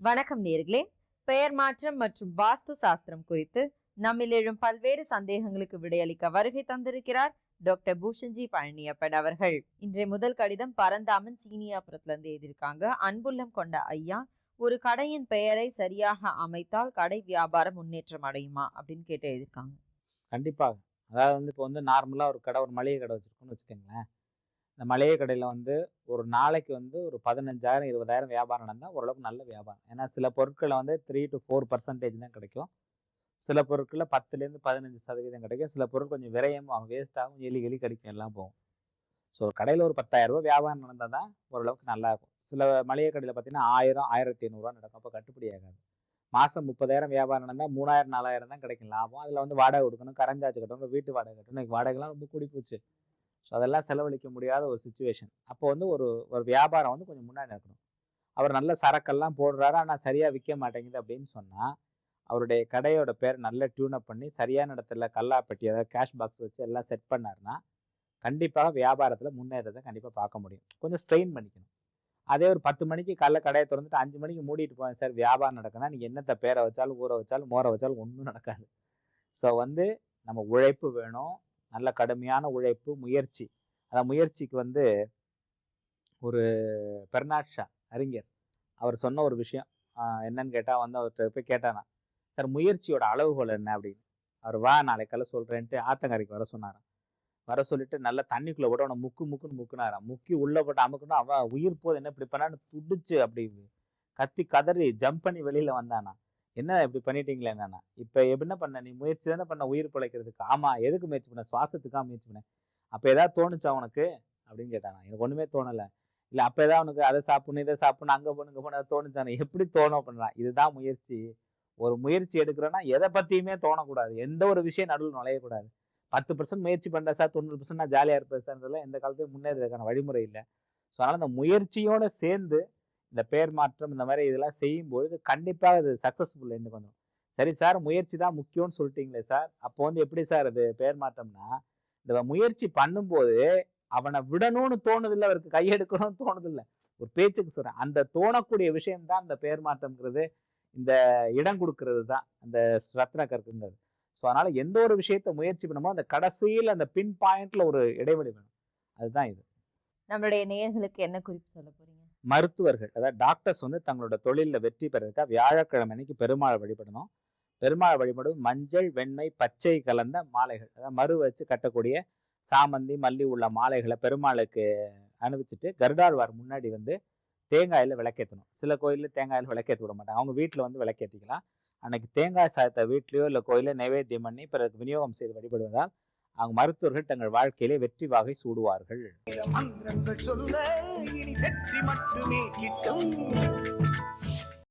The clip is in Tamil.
வணக்கம் நேர்களே. பெயர் மாற்றம் மற்றும் வாஸ்து சாஸ்திரம் குறித்து நம்மில் எழும் பல்வேறு சந்தேகங்களுக்கு விடையளிக்க வருகை தந்திருக்கிறார் டாக்டர் பூஷன்ஜி பழனியப்பன் அவர்கள். இன்றைய முதல் கடிதம் பரந்தாமன் சீனியாபுரத்துல இருந்து எழுதியிருக்காங்க. அன்புள்ளம் கொண்ட ஐயா ஒரு கடையின் பெயரை சரியாக அமைத்தால் கடை வியாபாரம் முன்னேற்றம் அடையுமா? அப்படின்னு கேட்டு எழுதியிருக்காங்க. கண்டிப்பாக அதாவது வந்து இப்போ வந்து நார்மலாக ஒரு கடை ஒரு மளிகை கடை வச்சுருக்கோன்னு வச்சுக்கோங்களேன். இந்த மளிகை கடையில் வந்து ஒரு நாளைக்கு வந்து ஒரு பதினஞ்சாயிரம் இருபதாயிரம் வியாபாரம் நடந்தால் ஓரளவுக்கு நல்ல வியாபாரம். ஏன்னா சில பொருட்களை வந்து த்ரீ டு ஃபோர் பர்சன்டேஜ் தான் கிடைக்கும். சில பொருட்களில் பத்துலேருந்து பதினஞ்சு சதவீதம் கிடைக்கும். சில பொருள் கொஞ்சம் விரயம் வேஸ்ட்டாகவும் எலி எலி கிடைக்கும் எல்லாம் போகும். ஸோ ஒரு கடையில் ஒரு பத்தாயிரரூபா வியாபாரம் நடந்தால் தான் ஓரளவுக்கு நல்லா இருக்கும். சில மளிகை கடையில் பார்த்தீங்கன்னா ஆயிரம் ஆயிரத்தி ஐநூறுரூவா நடக்கும். அப்போ கட்டுப்படி ஆகாது. மாதம் முப்பதாயிரம் வியாபாரம் நடந்தால் மூணாயிரம் நாலாயிரம் தான் கிடைக்கும் லாபம். அதில் வந்து வாடகை கொடுக்கணும் கரஞ்சாச்சு கட்டணும் வீட்டு வாடகை கட்டணும். இன்றைக்கி வாடகைலாம் ரொம்ப கூடி போச்சு. ஸோ அதெல்லாம் செலவழிக்க முடியாத ஒரு சுச்சுவேஷன் அப்போ வந்து ஒரு ஒரு வியாபாரம் வந்து கொஞ்சம் முன்னாடி நடக்கணும். அவர் நல்ல சரக்கெல்லாம் போடுறாரு. ஆனால் சரியாக விற்க மாட்டேங்குது அப்படின்னு சொன்னால் அவருடைய கடையோட பேர் நல்ல டியூனப் பண்ணி சரியான இடத்துல கல்லாப்பட்டி அதாவது கேஷ் பாக்ஸ் வச்சு எல்லாம் செட் பண்ணாருன்னா கண்டிப்பாக வியாபாரத்தில் முன்னேறதை கண்டிப்பாக பார்க்க முடியும். கொஞ்சம் ஸ்ட்ரெயின் பண்ணிக்கணும். அதே ஒரு பத்து மணிக்கு காலைல கடையை திறந்துட்டு அஞ்சு மணிக்கு மூடிட்டு போவேன் சார் வியாபாரம் நடக்குன்னா நீங்கள் என்னத்தை பேரை வச்சாலும் ஊற வச்சாலும் மோரை வச்சாலும் ஒன்றும் நடக்காது. ஸோ வந்து நம்ம உழைப்பு வேணும். நல்ல கடுமையான உழைப்பு முயற்சி. அந்த முயற்சிக்கு வந்து ஒரு பெர்னாட்ஷா அறிஞர். அவர் சொன்ன ஒரு விஷயம் என்னன்னு கேட்டால் வந்து அவர்கிட்ட போய் கேட்டானா சார் முயற்சியோட அளவுகோல் என்ன? அப்படின்னு. அவர் வா நாளைக்கெல்லாம் சொல்கிறேன்ட்டு ஆத்தங்கரைக்கு வர சொன்னாராம். வர சொல்லிட்டு நல்லா தண்ணிக்குள்ளே விட அவனை முக்கு முக்குன்னு முக்குனாராம். முக்கி உள்ளே போட்டு அமுக்குனா அவன் உயிர் போது என்ன இப்படி பண்ணான்னு துடிச்சு அப்படி கத்தி கதறி ஜம்ப் பண்ணி வெளியில் வந்தானா என்ன இப்படி பண்ணிட்டீங்களே என்னன்னா இப்போ என்ன பண்ண நீ முயற்சி தானே பண்ண உயிர் பிழைக்கிறதுக்கு. ஆமாம் எதுக்கு முயற்சி பண்ண? சுவாசத்துக்காக முயற்சி பண்ணேன் அப்போ ஏதாவது தோணுச்சா உனக்கு? அப்படின்னு கேட்டானா எனக்கு ஒன்றுமே தோணலை. இல்லை அப்போ ஏதாவது உனக்கு அதை சாப்பிடணும் இதை சாப்பிடணும் அங்கே போகணும் இங்கே போகணும் தோணுச்சானே எப்படி தோணும் பண்ணுறான் இதுதான் முயற்சி. ஒரு முயற்சி எடுக்கிறோன்னா எதை பற்றியுமே தோணக்கூடாது. எந்த ஒரு விஷயம் நடுவில் நுழையக்கூடாது. பத்து பர்சன்ட் முயற்சி பண்ணுறேன் சார் தொண்ணூறு பர்சன்ட் நான் ஜாலியாக இருப்பேன் சார்ன்றதுலாம் எந்த காலத்தையும் முன்னேறதுக்கான வழிமுறை இல்லை. ஸோ அதனால் அந்த முயற்சியோடு சேர்ந்து இந்த பேர் மாற்றம் இந்த மாதிரி இதெல்லாம் செய்யும்பொழுது கண்டிப்பாக அது சக்ஸஸ்ஃபுல் எண்டுக்கு கொஞ்சம். சரி சார் முயற்சி தான் முக்கியம்னு சொல்லிட்டீங்களே சார். அப்போ வந்து எப்படி சார் அது பேர் மாற்றம்னா இந்த முயற்சி பண்ணும்போது அவனை விடணும்னு தோணுதில்லை அவருக்கு கையெடுக்கணும்னு தோணுதில்லை. ஒரு பேச்சுக்கு சொல்கிறேன் அந்த தோணக்கூடிய விஷயம் தான் இந்த பேர் மாற்றம்ங்கிறது இந்த இடம் கொடுக்கறது தான் அந்த ரத்ன கற்குங்கிறது. ஸோ அதனால் எந்த ஒரு விஷயத்தை முயற்சி பண்ணுமோ அந்த கடைசியில் அந்த பின் பாயிண்ட்ல ஒரு இடைவெளி வேணும். அதுதான் இது. நம்மளுடைய நேர்களுக்கு என்ன குறிப்பு சொல்ல போறீங்க? மருத்துவர்கள் அதாவது டாக்டர்ஸ் வந்து தங்களோட தொழிலில் வெற்றி பெறதுக்காக வியாழக்கிழமை அன்னைக்கு பெருமாளை வழிபடணும். பெருமாளை வழிபடும் மஞ்சள் வெண்மை பச்சை கலந்த மாலைகள் அதாவது மறு வச்சு கட்டக்கூடிய சாமந்தி மல்லி உள்ள மாலைகளை பெருமாளுக்கு அனுப்பிச்சிட்டு கருடாழ்வார் முன்னாடி வந்து தேங்காயில் விளக்கேற்றணும் சில கோயிலில் தேங்காயில் விளக்கேற்ற விட மாட்டாங்க. அவங்க வீட்டில் வந்து விளக்கேற்றிக்கலாம் அன்னைக்கு தேங்காய் சாதத்தை வீட்லேயோ இல்லை கோயிலில் நைவேத்தியம் பண்ணி பிறகு விநியோகம் செய்து வழிபடுவதால் அவங்க மருத்துவர்கள் தங்கள் வாழ்க்கையிலே வெற்றி வாகை சூடுவார்கள். மந்திரங்கள் சொல்ல இனி வெற்றி மட்டுமே கிட்டும்.